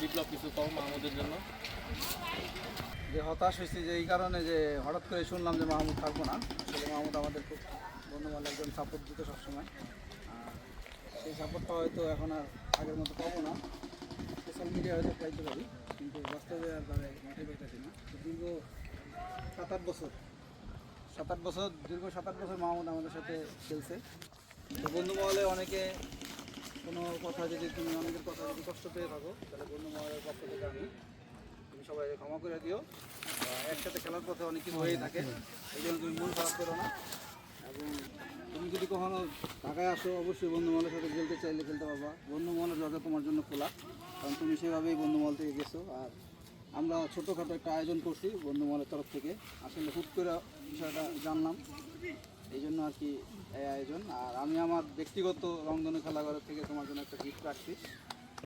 বিপ্লব কিছু কম মাহমুদের জন্য। যে হতাশ হয়েছি যে এই কারণে যে হঠাৎ করে শুনলাম যে মাহমুদ থাকব না। আসলে মাহমুদ আমাদের খুব বন্ধুবান্ধব একজন সাপোর্ট দিত সবসময়। সেই সাপোর্টটা হয়তো এখন আর আগের মতো পাবো না। সোশ্যাল মিডিয়া হয়তো পাইতে পারি কিন্তু বাস্তবে আর তারা মাঠে পাইতেছি না। দীর্ঘ সাত আট বছর সাত আট বছর, দীর্ঘ সাত আট বছর মাহমুদ আমাদের সাথে খেলছে। তো বন্ধু মহলে অনেকে কথা যদি তুমি অনেকের কথা যদি কষ্ট পেয়ে থাকো, তাহলে মহলের পক্ষ থেকে আমি তুমি সবাই ক্ষমা করে দিও। একসাথে খেলার পথে অনেক কিছু হয়েই থাকে, এই জন্য তুমি মন খারাপ করো না। এবং তুমি যদি কখনো ঢাকায় আসো, অবশ্যই বন্ধু মহলের সাথে খেলতে চাইলে খেলতে পারবা। বন্ধু মহলের দরজা তোমার জন্য খোলা, কারণ তুমি সেভাবেই বন্ধু মহল থেকে গেছো। আর আমরা ছোটোখাটো একটা আয়োজন করছি বন্ধু মহলের তরফ থেকে। আসলে হুট করে বিষয়টা জানলাম। এই জন্য আর কি এই আয়োজন। আর আমি আমার ব্যক্তিগত রংধনু খেলাঘর থেকে তোমার জন্য একটা গিফট রাখছি।